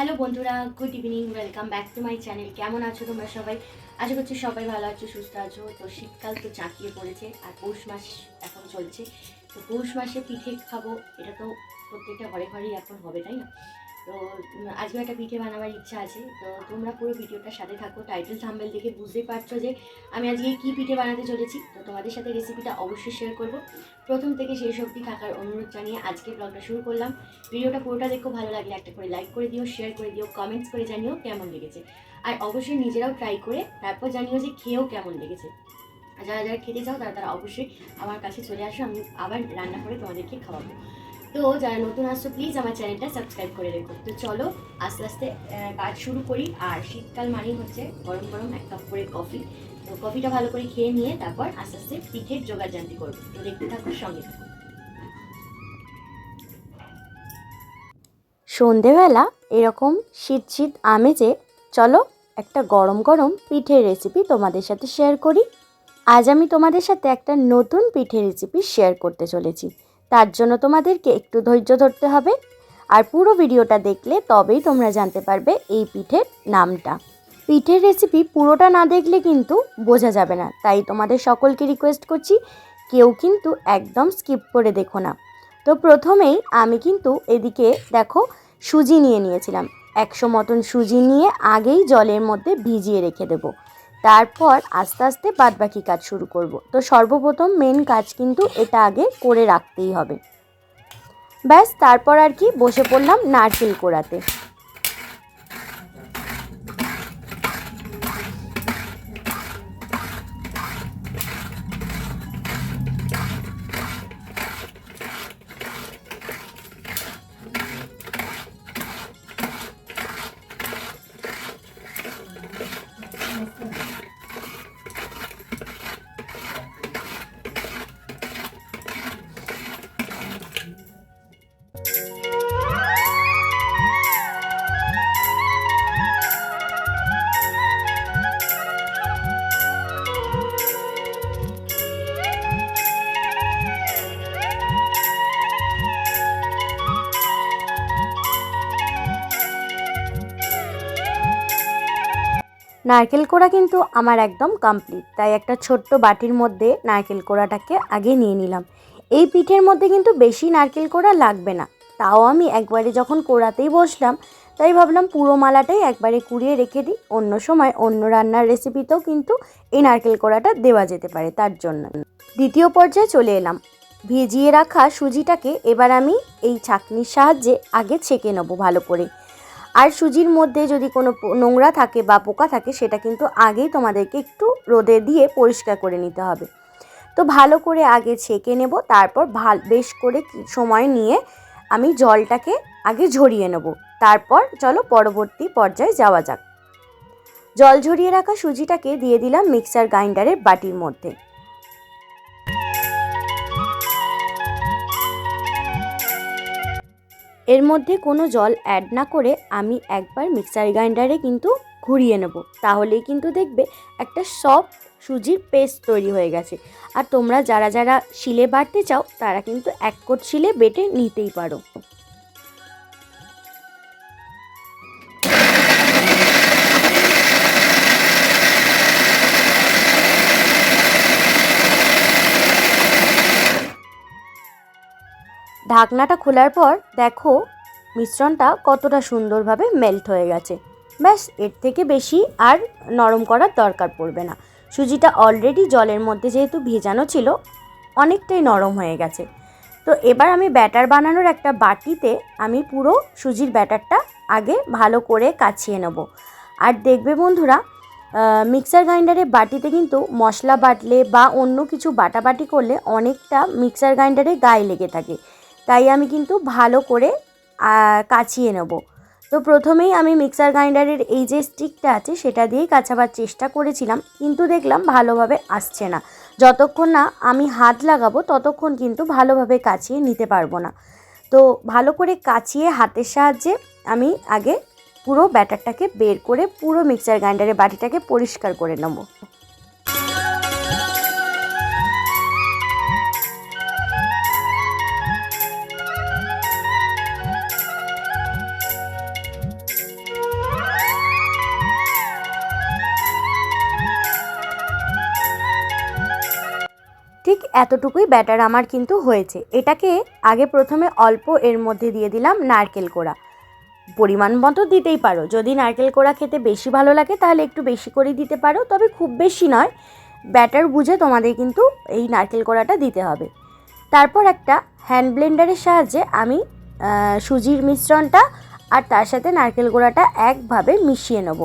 Hello বন্ধুরা, good evening, welcome back to my channel. কেমন আছো তোমরা সবাই? আশা করছি সবাই ভালো আছো, সুস্থ আছো। তো শীতকাল তো চাকিয়ে পড়েছে, আর পৌষ মাস এখন চলছে। তো পৌষ মাসে পিঠে খাব, এটা তো প্রত্যেকটা ঘরে ঘরেই এখন হবে, তাই না? তো আজকে একটা পিঠে বানাবার ইচ্ছা আছে। তো তোমরা পুরো ভিডিওটার সাথে থাকো টাইটেল থাম্বেল দেখে বুঝতেই পারছ যে আমি আজকে কী পিঠে বানাতে চলেছি। তো তোমাদের সাথে রেসিপিটা অবশ্যই শেয়ার করব। প্রথম থেকে শেষ অবধি থাকার অনুরোধ জানিয়ে আজকে ব্লগটা শুরু করলাম। ভিডিওটা পুরোটা দেখো, ভালো লাগলে একটা করে লাইক করে দিও শেয়ার করে দিও কমেন্টস করে জানিও কেমন লেগেছে। আর অবশ্যই নিজেরাও ট্রাই করে তারপর জানিও যে খেয়েও কেমন লেগেছে। যারা যারা খেতে চাও তারা তারা অবশ্যই আমার কাছে চলে আসো, আমি আবার রান্না করে তোমাদেরকে খাওয়াবো। তো যারা নতুন আসছো প্লিজ আমার চ্যানেলটা সাবস্ক্রাইব করে রেখো। তো চলো, আস্তে আস্তে কাজ শুরু করি। আর শীতকাল মানেই হচ্ছে গরম গরম এক কাপ করে কফি তো কফিটা ভালো করে খেয়ে নিয়ে তারপর আস্তে আস্তে পিঠের জোগাড় জানতে করব। তো দেখতে থাকো সঙ্গে। সন্ধেবেলা এরকম শীত শীত আমেজে চলো একটা গরম গরম পিঠের রেসিপি তোমাদের সাথে শেয়ার করি। আজ আমি তোমাদের সাথে একটা নতুন পিঠের রেসিপি শেয়ার করতে চলেছি। তার জন্য তোমাদেরকে একটু ধৈর্য ধরতে হবে। আর পুরো ভিডিওটা দেখলে তবেই তোমরা জানতে পারবে এই পিঠের নামটা। পিঠের রেসিপি পুরোটা না দেখলে কিন্তু বোঝা যাবে না। তাই তোমাদের সকলকে রিকোয়েস্ট করছি, কেউ কিন্তু একদম স্কিপ করে দেখো না। তো প্রথমেই আমি কিন্তু এদিকে দেখো সুজি নিয়ে নিয়েছিলাম। একশো মতন সুজি নিয়ে আগেই জলের মধ্যে ভিজিয়ে রেখে দেব। তারপর আস্তে আস্তে বাদবাকি কাজ শুরু করব। তো সর্বপ্রথম মেন কাজ কিন্তু এটা আগে করে রাখতেই হবে। ব্যাস, তারপর আর কি বসে পড়লাম নারকেল কোড়াতে। নারকেল কোড়া কিন্তু আমার একদম কমপ্লিট তাই একটা ছোট্ট বাটির মধ্যে নারকেল কোড়াটাকে আগে নিয়ে নিলাম। এই পিঠের মধ্যে কিন্তু বেশি নারকেল কোড়া লাগবে না। তাও আমি একবারে যখন কোড়াতেই বসলাম, তাই ভাবলাম পুরো মালাটাই একবারে কুড়িয়ে রেখে দিই। অন্য সময় অন্য রান্নার রেসিপিতেও কিন্তু এই নারকেল কোড়াটা দেওয়া যেতে পারে তার জন্য। দ্বিতীয় পর্যায়ে চলে এলাম। ভিজিয়ে রাখা সুজিটাকে এবার আমি এই ছাঁকনির সাহায্যে আগে ছেঁকে নেব ভালো করে। আর সুজির মধ্যে যদি কোনো নোংরা থাকে বা পোকা থাকে, সেটা কিন্তু আগেই তোমাদেরকে একটু রোদে দিয়ে পরিষ্কার করে নিতে হবে। তো ভালো করে আগে ছেঁকে নেব, তারপর ভালো, বেশ করে সময় নিয়ে আমি জলটাকে আগে ঝরিয়ে নেব। তারপর চলো পরবর্তী পর্যায়ে যাওয়া যাক। জল ঝরিয়ে রাখা সুজিটাকে দিয়ে দিলাম মিক্সার গ্রাইন্ডারের বাটির মধ্যে। এর মধ্যে কোনো জল অ্যাড না করে আমি একবার মিক্সার গ্রাইন্ডারে কিন্তু ঘুরিয়ে নেব। তাহলেই কিন্তু দেখবে একটা সফট সুজির পেস্ট তৈরি হয়ে গেছে। আর তোমরা যারা যারা শিলে বাড়তে চাও, তারা কিন্তু এক কোট শিলে বেটে নিতেই পারো। ঢাকনাটা খোলার পর দেখো মিশ্রণটা কতটা সুন্দরভাবে মেল্ট হয়ে গেছে। ব্যাস, এর থেকে বেশি আর নরম করার দরকার পড়বে না। সুজিটা অলরেডি জলের মধ্যে যেহেতু ভেজানো ছিল, অনেকটাই নরম হয়ে গেছে। তো এবার আমি ব্যাটার বানানোর একটা বাটিতে আমি পুরো সুজির ব্যাটারটা আগে ভালো করে কাছিয়ে নেব। আর দেখবে বন্ধুরা মিক্সার গ্রাইন্ডারে বাটিতে কিন্তু মশলা বাটলে বা অন্য কিছু বাটাবাটি করলে অনেকটা মিক্সার গ্রাইন্ডারে গায়ে লেগে থাকে। তাই আমি কিন্তু ভালো করে কাচিয়ে নেব। তো প্রথমেই আমি মিক্সার গ্রাইন্ডারের এই যে স্টিকটা আছে, সেটা দিয়েই কাছাবার চেষ্টা করেছিলাম, কিন্তু দেখলাম ভালোভাবে আসছে না। যতক্ষণ না আমি হাত লাগাবো, ততক্ষণ কিন্তু ভালোভাবে কাচিয়ে নিতে পারব না। তো ভালো করে কাচিয়ে হাতের সাহায্যে আমি আগে পুরো ব্যাটারটাকে বের করে পুরো মিক্সার গ্রাইন্ডারের বাটিটাকে পরিষ্কার করে নেব। এতটুকুই ব্যাটার আমার কিন্তু হয়েছে। এটাকে আগে প্রথমে অল্প এর মধ্যে দিয়ে দিলাম নারকেল কোড়া। পরিমাণ মতো দিতেই পারো। যদি নারকেল কোড়া খেতে বেশি ভালো লাগে, তাহলে একটু বেশি করে দিতে পারো। তবে খুব বেশি নয়, ব্যাটার বুঝে তোমাদের কিন্তু এই নারকেল কোড়াটা দিতে হবে। তারপর একটা হ্যান্ড ব্লেন্ডারের সাহায্যে আমি সুজির মিশ্রণটা আর তার সাথে নারকেল গোড়াটা একভাবে মিশিয়ে নেব।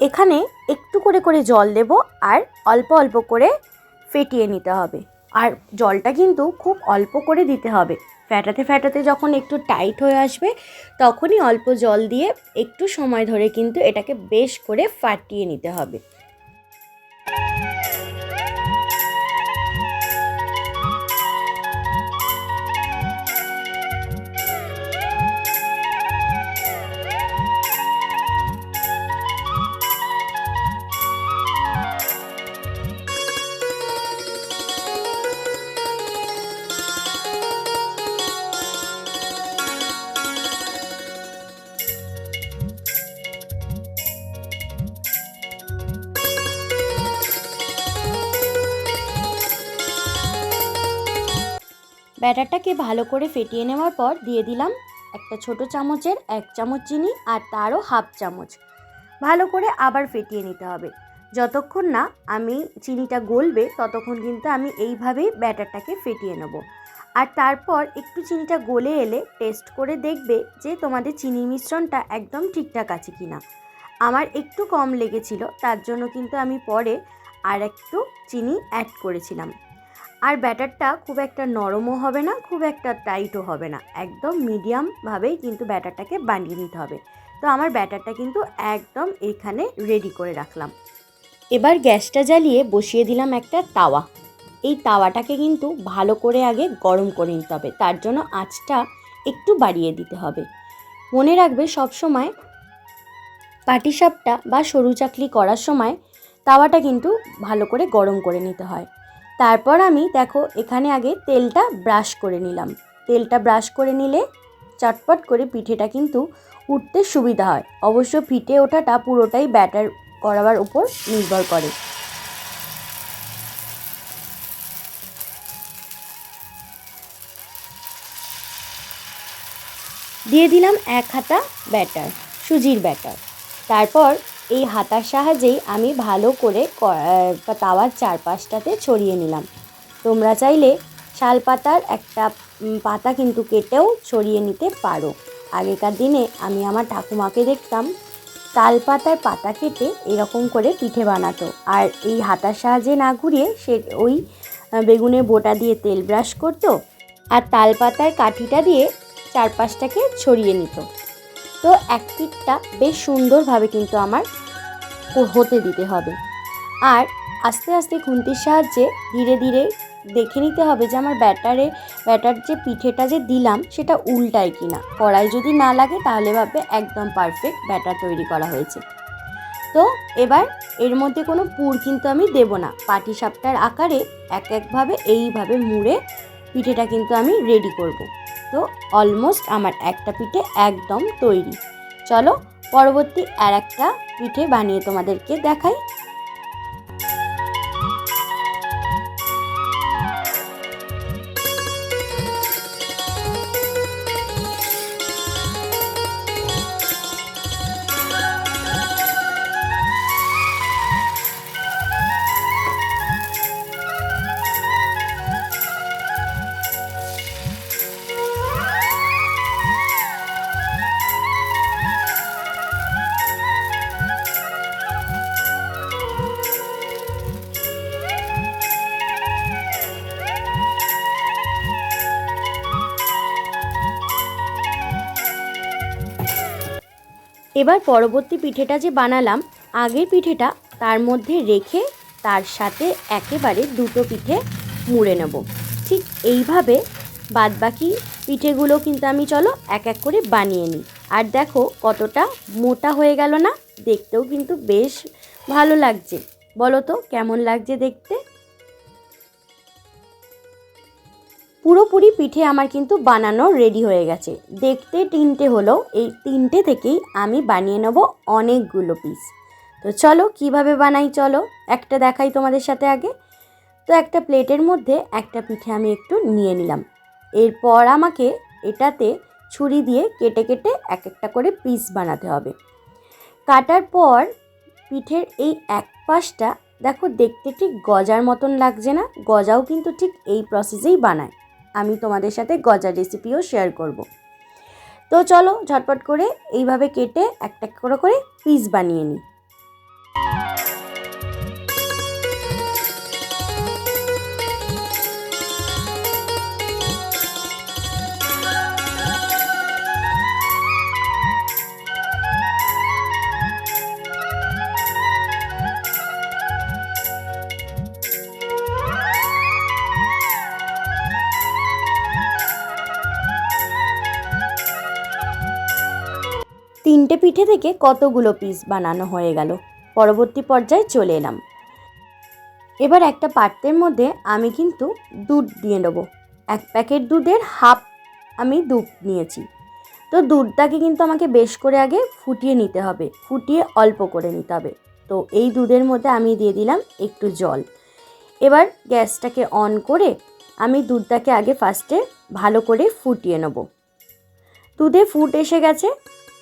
এখানে একটু করে করে জল দেব আর অল্প অল্প করে ফেটিয়ে নিতে হবে। আর জলটা কিন্তু খুব অল্প করে দিতে হবে। ফ্যাটাতে ফ্যাটাতে যখন একটু টাইট হয়ে আসবে, তখনই অল্প জল দিয়ে একটু সময় ধরে কিন্তু এটাকে বেশ করে ফাটিয়ে নিতে হবে। ব্যাটারটাকে ভালো করে ফেটিয়ে নেওয়ার পর দিয়ে দিলাম একটা ছোট চামচের এক চামচ চিনি আর তারও হাফ চামচ। ভালো করে আবার ফেটিয়ে নিতে হবে। যতক্ষণ না আমি চিনিটা গলবে, ততক্ষণ কিন্তু আমি এইভাবেই ব্যাটারটাকে ফেটিয়ে নেব। আর তারপর একটু চিনিটা গলে এলে টেস্ট করে দেখবে যে তোমাদের চিনির মিশ্রণটা একদম ঠিকঠাক আছে কি না আমার একটু কম লেগেছিল, তার জন্য কিন্তু আমি পরে আর একটু চিনি অ্যাড করেছিলাম। আর ব্যাটারটা খুব একটা নরমও হবে না, খুব একটা টাইটও হবে না। একদম মিডিয়ামভাবেই কিন্তু ব্যাটারটাকে বানিয়ে নিতে হবে। তো আমার ব্যাটারটা কিন্তু একদম এখানে রেডি করে রাখলাম। এবার গ্যাসটা জ্বালিয়ে বসিয়ে দিলাম একটা তাওয়া। এই তাওয়াটাকে কিন্তু ভালো করে আগে গরম করে নিতে হবে। তার জন্য আঁচটা একটু বাড়িয়ে দিতে হবে। মনে রাখবে সবসময় পাটিসাপটা বা সরু চাকলি করার সময় তাওয়াটা কিন্তু ভালো করে গরম করে নিতে হয়। তারপর আমি দেখো এখানে আগে তেলটা ব্রাশ করে নিলাম। তেলটা ব্রাশ করে নিলে চটপট করে পিঠেটা কিন্তু উঠতে সুবিধা হয়। অবশ্য পিঠে ওঠাটা পুরোটাই ব্যাটার করাবার উপর নির্ভর করে। দিয়ে দিলাম এক হাতা ব্যাটার, সুজির ব্যাটার। তারপর এই হাতার সাহায্যেই আমি ভালো করে তাওয়ার চারপাশটাতে ছড়িয়ে নিলাম। তোমরা চাইলে শাল পাতার একটা পাতা কিন্তু কেটেও ছড়িয়ে নিতে পারো। আগেকার দিনে আমি আমার ঠাকুমাকে দেখতাম তাল পাতার পাতা কেটে এরকম করে পিঠে বানাতো। আর এই হাতার সাহায্যে না ঘুরিয়ে সে ওই বেগুনের বোটা দিয়ে তেল ব্রাশ করতো আর তাল পাতার কাঠিটা দিয়ে চারপাশটাকে ছড়িয়ে নিত। তো এক পিঠটা বেশ সুন্দরভাবে কিন্তু আমার হতে দিতে হবে। আর আস্তে আস্তে খুন্তির সাহায্যে ধীরে ধীরে দেখে নিতে হবে যে আমার ব্যাটারে, ব্যাটার যে পিঠেটা যে দিলাম সেটা উল্টায় কিনা। কড়াই যদি না লাগে তাহলে ভাববে একদম পারফেক্ট ব্যাটার তৈরি করা হয়েছে। তো এবার এর মধ্যে কোনো পুর কিন্তু আমি দেব না। পাটি সাপটার আকারে এক একভাবে এইভাবে মুড়ে পিঠেটা কিন্তু আমি রেডি করব। তো অলমোস্ট আমার একটা পিঠে একদম তৈরি। চলো পরবর্তী আর একটা পিঠে বানিয়ে তোমাদেরকে দেখাই। এবার পরবর্তী পিঠেটা যে বানালাম, আগের পিঠেটা তার মধ্যে রেখে তার সাথে একেবারে দুটো পিঠে মুড়ে নেব। ঠিক এইভাবে বাদবাকি পিঠেগুলো কিন্তু আমি চলো এক এক করে বানিয়ে নিই। আর দেখো কতটা মোটা হয়ে গেল না, দেখতেও কিন্তু বেশ ভালো লাগছে। বলো তো, কেমন লাগছে দেখতে? পুরোপুরি পিঠে আমার কিন্তু বানানো রেডি হয়ে গেছে। দেখতে তিনটে হলো, এই তিনটে থেকেই আমি বানিয়ে নেব অনেকগুলো পিস তো চলো, কীভাবে বানাই চলো, একটা দেখাই তোমাদের সাথে আগে। তো একটা প্লেটের মধ্যে একটা পিঠে আমি একটু নিয়ে নিলাম। এরপর আমাকে এটাতে ছুরি দিয়ে কেটে কেটে এক একটা করে পিস বানাতে হবে। কাটার পর পিঠের এই এক পাশটা, দেখো, দেখতে ঠিক গজার মতন লাগছে না, গজাও কিন্তু ঠিক এই প্রসেসেই বানায়। আমি তোমাদের সাথে গজার রেসিপিও শেয়ার করব। তো চলো ঝটপট করে এইভাবে কেটে একটা করে করে পিস বানিয়ে নিই। তিনটে পিঠে থেকে কতগুলো পিস বানানো হয়ে গেল? পরবর্তী পর্যায়ে চলে এলাম। এবার একটা পাত্রের মধ্যে আমি কিন্তু দুধ দিয়ে নেব। এক প্যাকেট দুধের হাফ আমি দুধ নিয়েছি। তো দুধটাকে কিন্তু আমাকে বেশ করে আগে ফুটিয়ে নিতে হবে। ফুটিয়ে অল্প করে নিতে হবে। তো এই দুধের মধ্যে আমি দিয়ে দিলাম একটু জল। এবার গ্যাসটাকে অন করে আমি দুধটাকে আগে ফার্স্টে ভালো করে ফুটিয়ে নেব। দুধে ফুট এসে গেছে।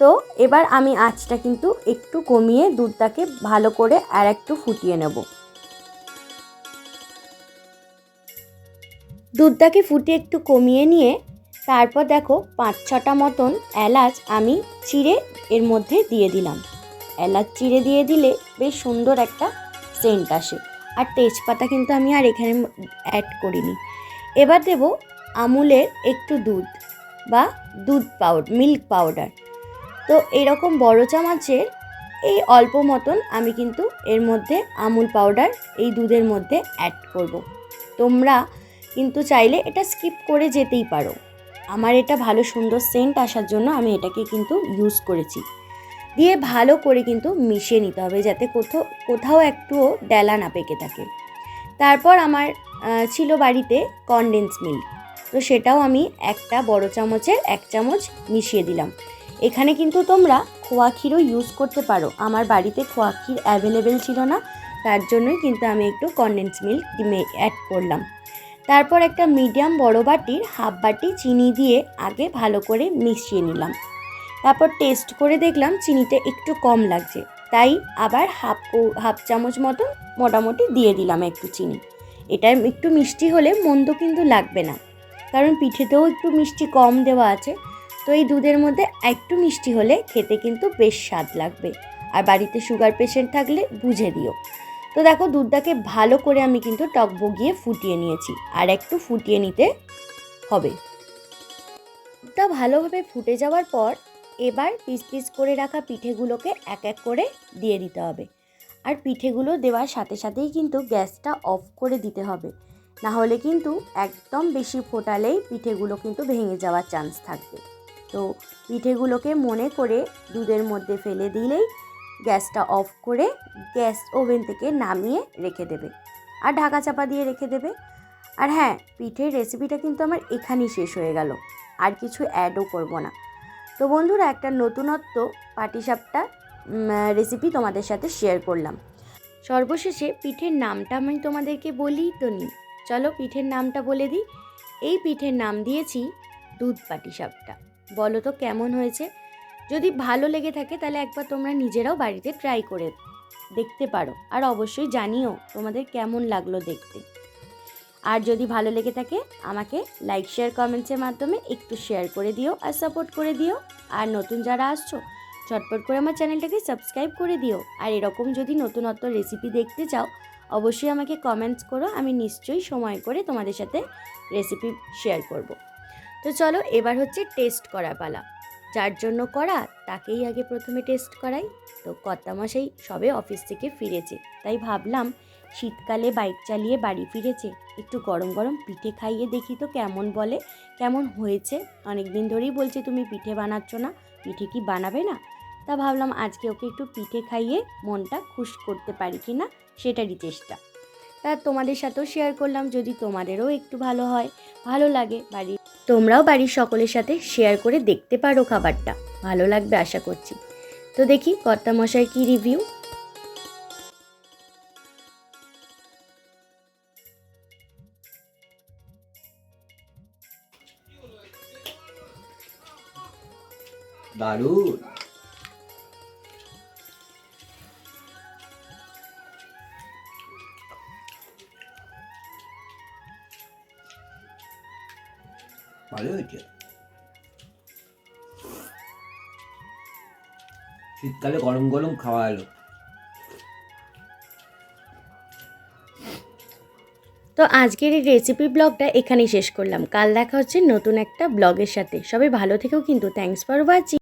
তো এবার আমি আঁচটা কিন্তু একটু কমিয়ে দুধটাকে ভালো করে আর একটু ফুটিয়ে নেব। দুধটাকে ফুটিয়ে একটু কমিয়ে নিয়ে তারপর দেখো পাঁচ ছটা মতন এলাচ আমি চিড়ে এর মধ্যে দিয়ে দিলাম। এলাচ চিড়ে দিয়ে দিলে বেশ সুন্দর একটা সেন্ট আসে। আর তেজপাতা কিন্তু আমি আর এখানে অ্যাড করিনি। এবার দেব আমুলের একটু দুধ বা দুধ পাউডার মিল্ক পাউডার তো এরকম বড় চামচের এই অল্প মতন আমি কিন্তু এর মধ্যে আমুল পাউডার এই দুধের মধ্যে অ্যাড করব। তোমরা কিন্তু চাইলে এটা স্কিপ করে যেতেই পারো। আমার এটা ভালো সুন্দর সেন্ট আসার জন্য আমি এটাকে কিন্তু ইউজ করেছি। দিয়ে ভালো করে কিন্তু মিশিয়ে নিতে হবে যাতে কোথাও কোথাও একটুও ডেলা না পেকে থাকে। তারপর আমার ছিল বাড়িতে কনডেন্স মিল্ক তো সেটাও আমি একটা বড় চামচের এক চামচ মিশিয়ে দিলাম। এখানে কিন্তু তোমরা খোয়া ক্ষীরও ইউজ করতে পারো। আমার বাড়িতে খোয়া ক্ষীর অ্যাভেলেবেল ছিল না, তার জন্যই কিন্তু আমি একটু কনডেন্স মিল্ক অ্যাড করলাম। তারপর একটা মিডিয়াম বড় বাটির হাফ বাটি চিনি দিয়ে আগে ভালো করে মিশিয়ে নিলাম। তারপর টেস্ট করে দেখলাম চিনিটা একটু কম লাগছে, তাই আবার হাফ হাফ চামচ মতো মোটামুটি দিয়ে দিলাম একটু চিনি। এটা একটু মিষ্টি হলে মন্দ কিন্তু লাগবে না, কারণ পিঠেতেও একটু মিষ্টি কম দেওয়া আছে। তো এই দুধের মধ্যে একটু মিষ্টি হলে খেতে কিন্তু বেশ স্বাদ লাগবে। আর বাড়িতে সুগার পেশেন্ট থাকলে বুঝে দিও। তো দেখো, দুধটাকে ভালো করে আমি কিন্তু টক বগিয়ে ফুটিয়ে নিয়েছি। আর একটু ফুটিয়ে নিতে হবে। দুধটা ভালোভাবে ফুটে যাওয়ার পর এবার পিস পিস করে রাখা পিঠেগুলোকে এক এক করে দিয়ে দিতে হবে। আর পিঠেগুলো দেওয়ার সাথে সাথেই কিন্তু গ্যাসটা অফ করে দিতে হবে। না হলে কিন্তু একদম বেশি ফোটালেই পিঠেগুলো কিন্তু ভেঙে যাওয়ার চান্স থাকবে। তো পিঠেগুলোকে মনে করে দুধের মধ্যে ফেলে দিলেই গ্যাসটা অফ করে গ্যাস ওভেন থেকে নামিয়ে রেখে দেবে। আর ঢাকা চাপা দিয়ে রেখে দেবে। আর হ্যাঁ পিঠের রেসিপিটা কিন্তু আমার এখানেই শেষ হয়ে গেল। আর কিছু অ্যাডও করব না। তো বন্ধুরা, একটা নতুনত্ব পাটিসাপটা রেসিপি তোমাদের সাথে শেয়ার করলাম। সর্বশেষে পিঠের নামটা আমি তোমাদেরকে বলিই তো নি চলো পিঠের নামটা বলে দিই। এই পিঠের নাম দিয়েছি দুধ পাটিসাপটা। বলো তো কেমন হয়েছে? যদি ভালো লেগে থাকে তাহলে একবার তোমরা নিজেরাও বাড়িতে ট্রাই করে দেখতে পারো। আর অবশ্যই জানিও তোমাদের কেমন লাগল দেখতে। আর যদি ভালো লেগে থাকে, আমাকে লাইক শেয়ার কমেন্টসের মাধ্যমে একটু শেয়ার করে দিও আর সাপোর্ট করে দিও। আর নতুন যারা আসছো ঝটপট করে আমার চ্যানেলটাকে সাবস্ক্রাইব করে দিও। আর এরকম যদি নতুনত্ব রেসিপি দেখতে চাও, অবশ্যই আমাকে কমেন্টস করো, আমি নিশ্চয়ই সময় করে তোমাদের সাথে রেসিপি শেয়ার করব। তো চলো এবার হচ্ছে টেস্ট করা পালা। যার জন্য করা, তাকেই আগে প্রথমে টেস্ট করাই। তো কর্তামশাই সবে অফিস থেকে ফিরেছে। তাই ভাবলাম, শীতকালে বাইক চালিয়ে বাড়ি ফিরেছে। একটু গরম গরম পিঠে খাইয়ে দেখি তো কেমন বলে, কেমন হয়েছে। অনেক দিন ধরেই বলছে, তুমি পিঠে বানাচ্ছ না, পিঠে কি বানাবে না? তা ভাবলাম, আজকে ওকে একটু পিঠে খাইয়ে মনটা খুশ করতে পারি কি না, সেটারই চেষ্টা। তা তোমাদের সাথেও শেয়ার করলাম, যদি তোমাদেরও একটু ভালো হয়, ভালো লাগে বাড়ির তোমরাও বাড়ির সকলের সাথে শেয়ার করে দেখতে পারো খাবারটা। ভালো লাগবে আশা করছি। তো দেখি কর্তামশাই কি রিভিউ দারুণ শীতকালে গরম গরম খাওয়া এলো। তো আজকের এই রেসিপি ব্লগটা এখানেই শেষ করলাম। কাল দেখা হচ্ছে নতুন একটা ব্লগের সাথে। সবাই ভালো থেকেও কিন্তু। Thanks for watching